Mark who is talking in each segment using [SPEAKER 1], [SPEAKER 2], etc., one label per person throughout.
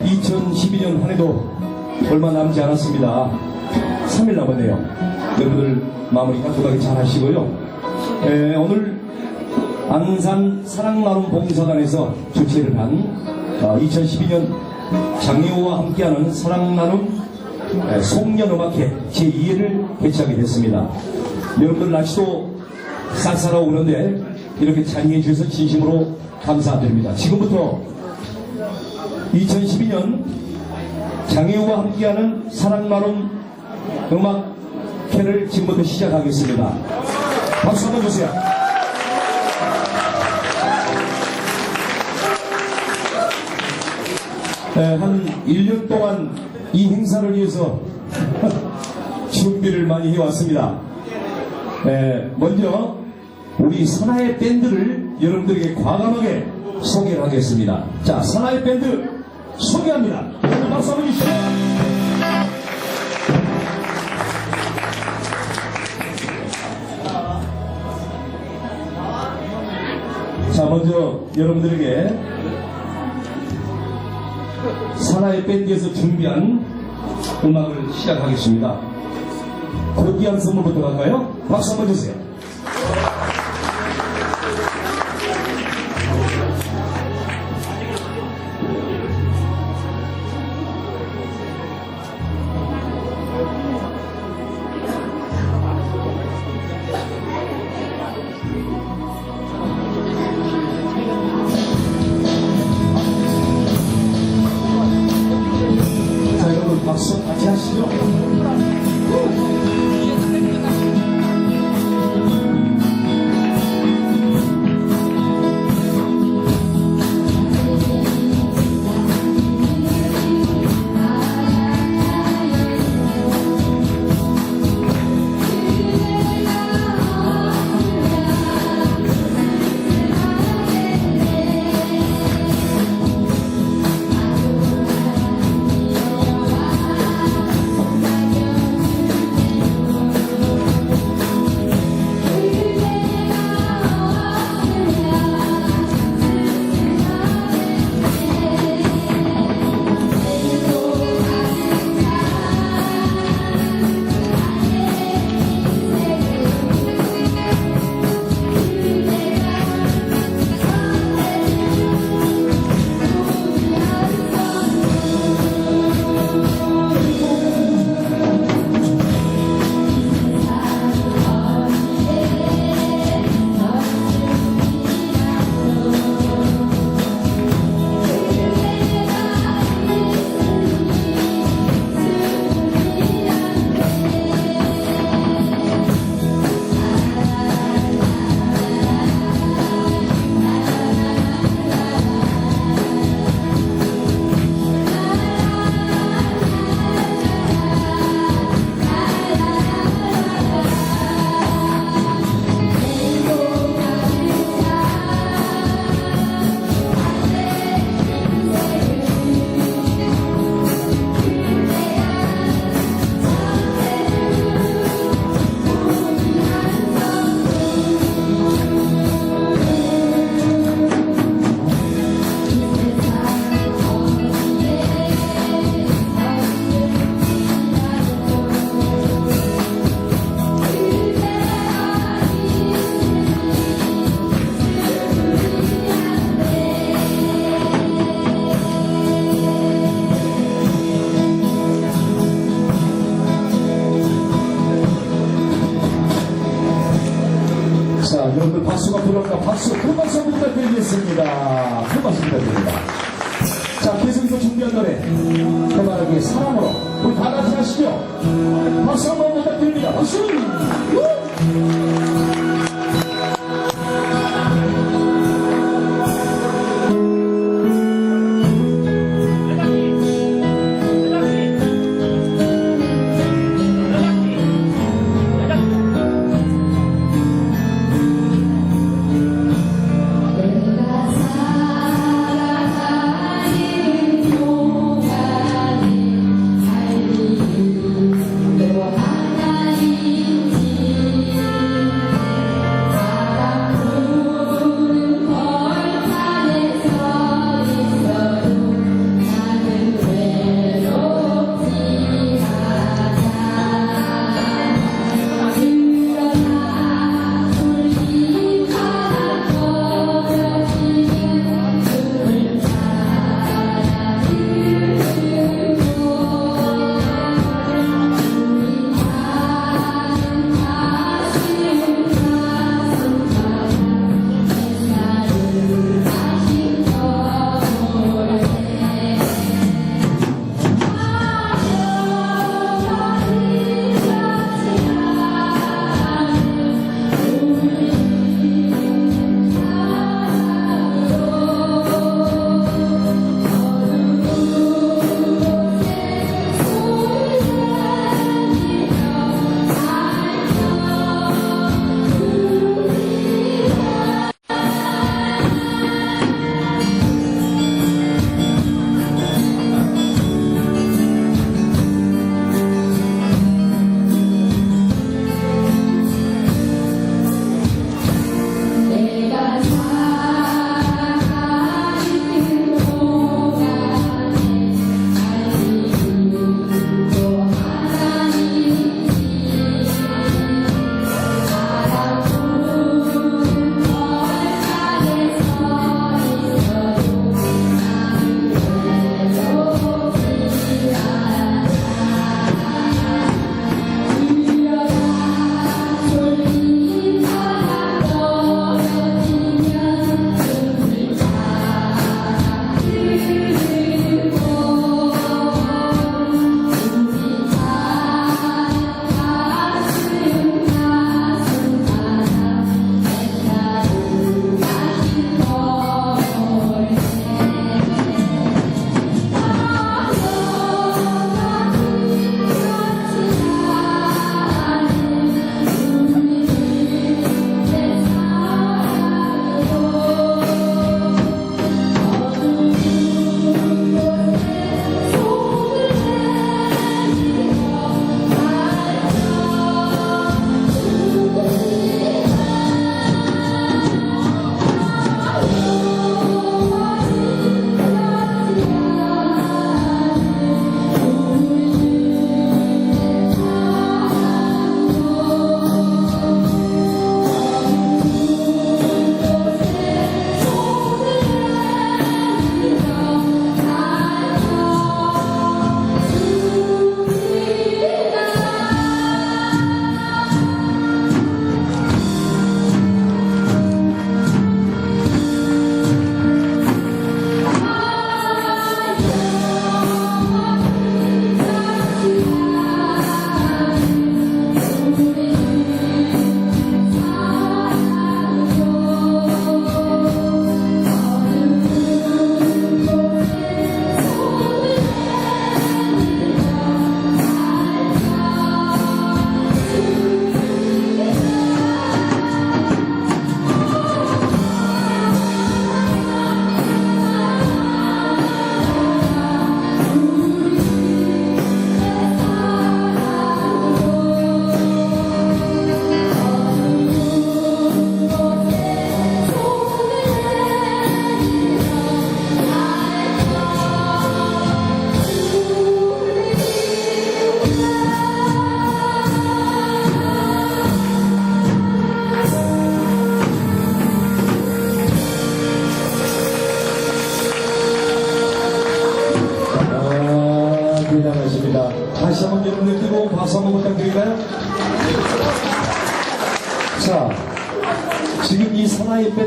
[SPEAKER 1] 2012년 한 해도 얼마 남지 않았습니다. 3일 남았네요. 여러분들 마무리 깔끔하게 잘 하시고요. 에, 오늘 안산 사랑나눔 봉사단에서 주최를 한 어, 2012년 장애우와 함께하는 사랑나눔 에, 송년음악회 제2회를 개최하게 됐습니다. 여러분들 날씨도 쌀쌀하고 오는데 이렇게 찬의해 주셔서 진심으로 감사드립니다. 지금부터 2012년 장애우와 함께하는 사랑나눔 음악회를 지금부터 시작하겠습니다. 박수 한번 주세요. 네, 한 1년 동안 이 행사를 위해서 준비를 많이 해왔습니다. 네, 먼저 우리 선하의 밴드를 여러분들에게 과감하게 소개를 하겠습니다. 자, 선하의 밴드 소개합니다. 박수 한번 주시죠. 자, 먼저 여러분들에게 사나의 밴드에서 준비한 음악을 시작하겠습니다. 고귀한 선물부터 갈까요? 박수 한번 주세요. 박수 같이 1년 전에 해바라기 그 사랑으로 우리 다 같이 하시죠. 박수 한번 부탁드립니다. 박수!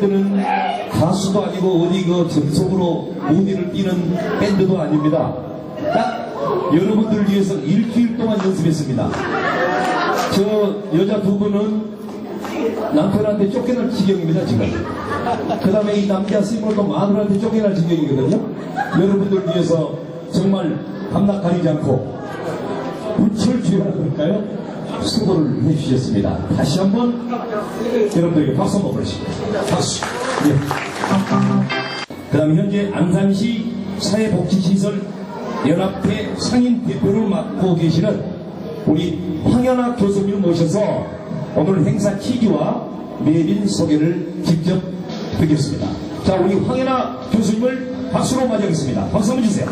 [SPEAKER 1] 밴드는 가수도 아니고 어디 그 전속으로 무대를 뛰는 밴드도 아닙니다. 딱 여러분들을 위해서 일주일 동안 연습했습니다. 저 여자 두 분은 남편한테 쫓겨날 지경입니다, 지금. 그 다음에 이 남자 스님도 마누라한테 쫓겨날 지경이거든요. 여러분들 위해서 정말 밤낮 가리지 않고 불철주야라 그럴까요? 수고를 해주셨습니다. 다시 한번 여러분들에게 박수 한번 보내십니다. 박수. 예. 그 다음 현재 안산시 사회복지시설 연합회 상임 대표를 맡고 계시는 우리 황현아 교수님을 모셔서 오늘 행사 취지와 매빈 소개를 직접 드리겠습니다. 자, 우리 황현아 교수님을 박수로 맞이하겠습니다. 박수 한번 주세요.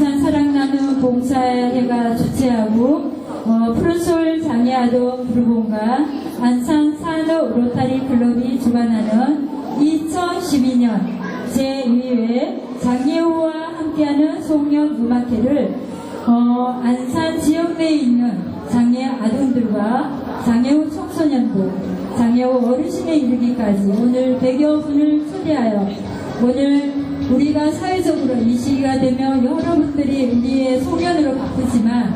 [SPEAKER 2] 안산 사랑나눔 봉사회가 주최하고, 어, 푸른솔 장애아동 부르봉과 안산 산업 로타리 클럽이 주관하는 2012년 제2회 장애우와 함께하는 송년 음악회를 어, 안산 지역 내에 있는 장애 아동들과 장애우 청소년들, 장애우 어르신에 이르기까지 오늘 100여 분을 초대하여 오늘 우리가 사회적으로 이 시기가 되면 여러분들이 우리의 송년으로 바쁘지만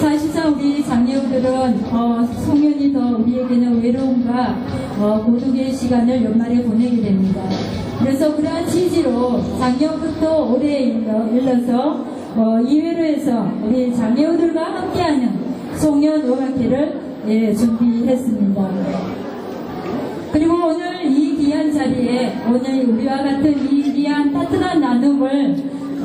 [SPEAKER 2] 사실상 우리 장애우들은 어, 송년이 더 우리에게는 외로움과 어, 고독의 시간을 연말에 보내게 됩니다. 그래서 그러한 취지로 작년부터 올해에 일러, 일러서 어, 이회로에서 우리 장애우들과 함께하는 송년 음악회를 예, 준비했습니다. 그리고 오늘 자리에 오늘 우리와 같은 이 귀한 따뜻한 나눔을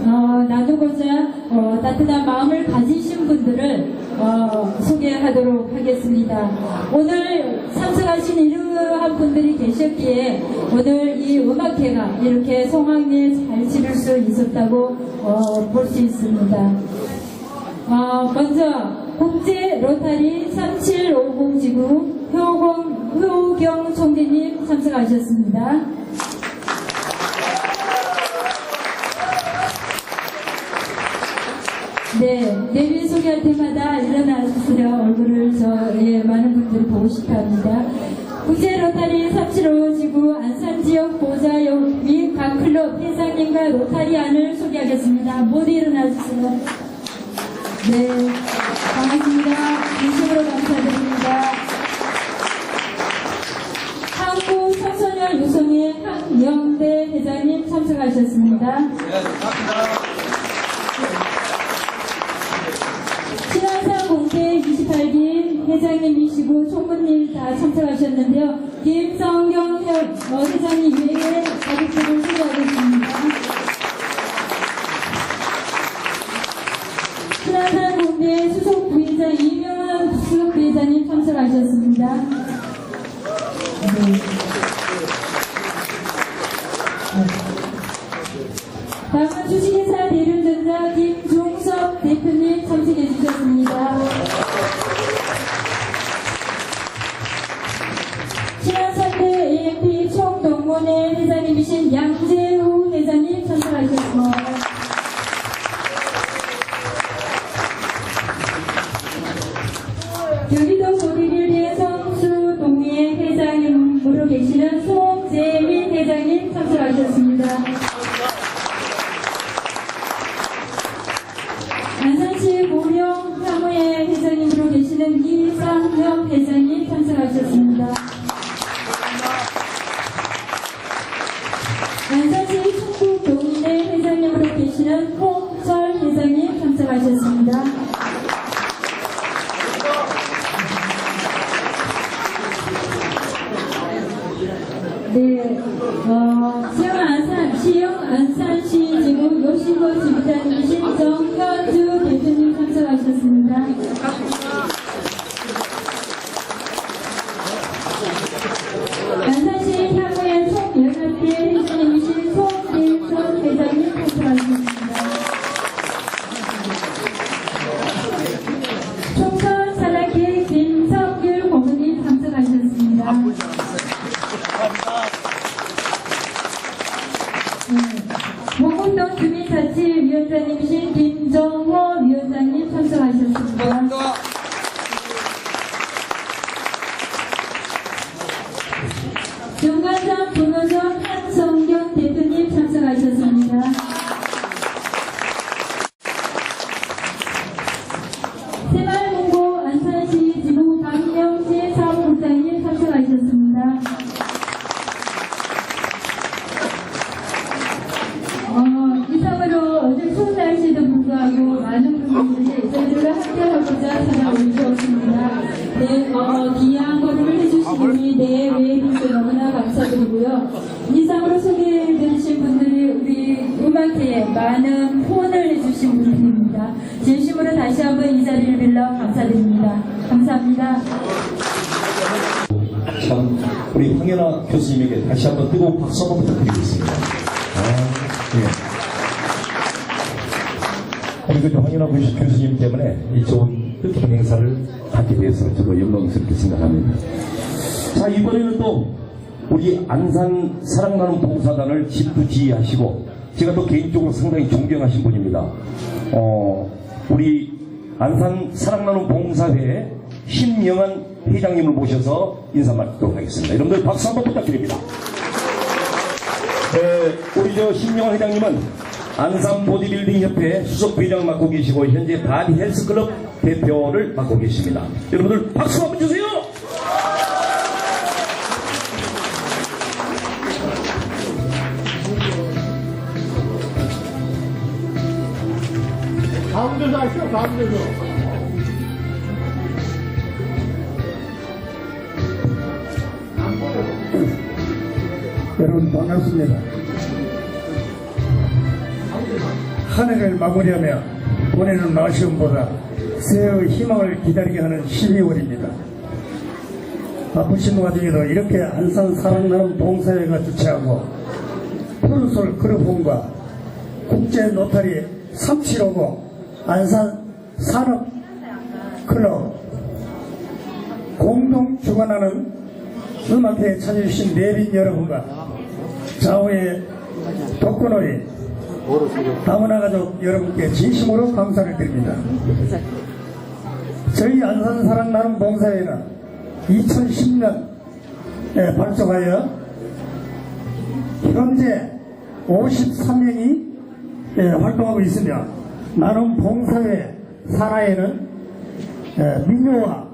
[SPEAKER 2] 어, 나누고자 어, 따뜻한 마음을 가지신 분들을 어, 소개하도록 하겠습니다. 오늘 참석하신 이러한 분들이 계셨기에 오늘 이 음악회가 이렇게 성황리에 잘 치를 수 있었다고 어, 볼수 있습니다. 어, 먼저 국제 로타리 3750 지구 효공, 효경 총재님 참석하셨습니다. 네, 내비 소개할 때마다 일어나시려 얼굴을 저, 예, 많은 분들이 보고 싶어 합니다. 국제 로타리 3755 지구 안산 지역 보좌역 및 각 클럽 회장님과 로타리 안을 소개하겠습니다. 모두 일어나주세요. 네, 반갑습니다. 진심으로 감사드립니다. 한국 청소년 유성회 한영대 회장님 참석하셨습니다. 신한산 공대 28기 회장님이시고 총무님 다 참석하셨는데요. 김성경 회장님 외에 가족들 다음은 주식회사 대륜전자 김종섭 대표님 참석해 주셨습니다. 신한산대 AMP 총동문회 회장님이신 양재우 이상명
[SPEAKER 1] 박수 부탁드리겠습니다. 아, 예. 우리 그 황현아 교수- 교수님 때문에 이 좋은 뜻깊은 행사를 갖게 되어서 저도 영광스럽게 생각합니다. 자 이번에는 또 우리 안산 사랑나는 봉사단을 집도 지휘하시고 제가 또 개인적으로 상당히 존경하신 분입니다. 어, 우리 안산 사랑나는 봉사회의 심영한 회장님을 모셔서 인사 맡도록 하겠습니다. 여러분들 박수 한번 부탁드립니다. 에, 우리 저 심영한 회장님은 안산 보디빌딩 협회 수석 회장 맡고 계시고 현재 바디 헬스클럽 대표를 맡고 계십니다. 여러분들 박수 한번 주세요.
[SPEAKER 3] 가운데서 하시오, 가운데서.
[SPEAKER 4] 여러분 반갑습니다. 한 해를 마무리하며 보내는 아쉬움보다 새해의 희망을 기다리게 하는 12월입니다. 바쁘신 와중에도 이렇게 안산 사랑나는 봉사회가 주최하고 푸른솔 크루폰과 국제 노타리 3759 안산 산업 클럽 공동 주관하는 음악회에 찾아주신 내빈 여러분과 좌우의 독거놀이 다문화 가족 여러분께 진심으로 감사를 드립니다. 저희 안산 사랑 나눔 봉사회는 2010년에 발족하여 현재 53명이 활동하고 있으며 나눔 봉사회 산하에는 에, 민요와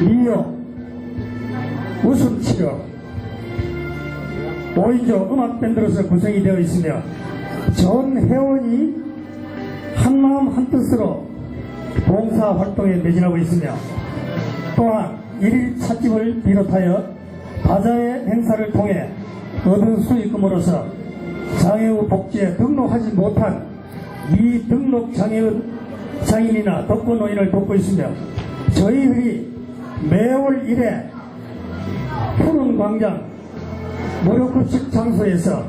[SPEAKER 4] 민요 웃음치료 5인조 음악밴드로서 구성이 되어 있으며 전 회원이 한마음 한뜻으로 봉사활동에 매진하고 있으며 또한 일일 찻집을 비롯하여 바자회 행사를 통해 얻은 수익금으로서 장애우 복지에 등록하지 못한 미등록 장애인, 장인이나 독거노인을 돕고 있으며 저희들이 매월 1회 푸른 광장 무료급식 장소에서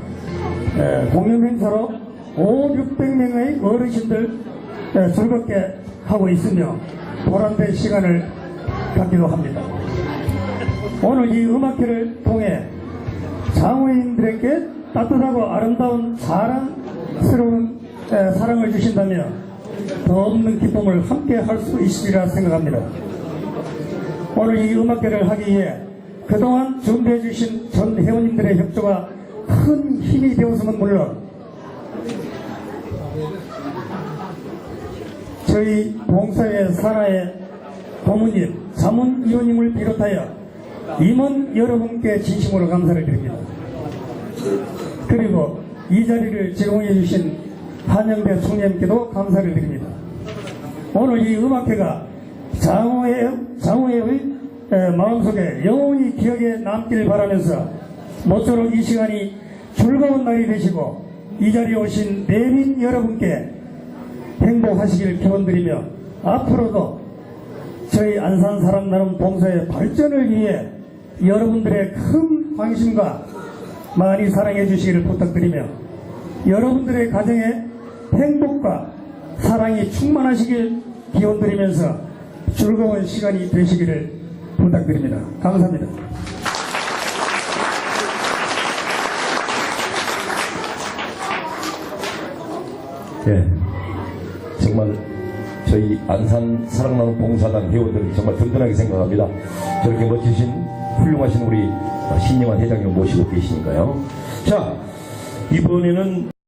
[SPEAKER 4] 에, 공연 행사로 5, 600명의 어르신들 에, 즐겁게 하고 있으며 보람된 시간을 갖기도 합니다. 오늘 이 음악회를 통해 장애인들에게 따뜻하고 아름다운 자랑스러운 에, 사랑을 주신다며 더 없는 기쁨을 함께 할 수 있으리라 생각합니다. 오늘 이 음악회를 하기 위해 그동안 준비해 주신 전 회원님들의 협조가 큰 힘이 되었으면 물론 저희 봉사회 산하의 고모님, 자문위원님을 비롯하여 임원 여러분께 진심으로 감사를 드립니다. 그리고 이 자리를 제공해 주신 한영대 총장님께도 감사를 드립니다. 오늘 이 음악회가 장호의, 장호의 에, 마음속에 영원히 기억에 남기를 바라면서 모쪼록 이 시간이 즐거운 날이 되시고 이 자리에 오신 내민 여러분께 행복하시길 기원드리며 앞으로도 저희 안산 사람 나눔 봉사의 발전을 위해 여러분들의 큰 관심과 많이 사랑해 주시기를 부탁드리며 여러분들의 가정에 행복과 사랑이 충만하시길 기원드리면서 즐거운 시간이 되시기를 부탁드립니다. 감사합니다.
[SPEAKER 1] 예. 정말 저희 안산 사랑나는 봉사단 회원들을 정말 든든하게 생각합니다. 저렇게 멋지신 훌륭하신 우리 신영환 회장님 모시고 계시니까요. 자, 이번에는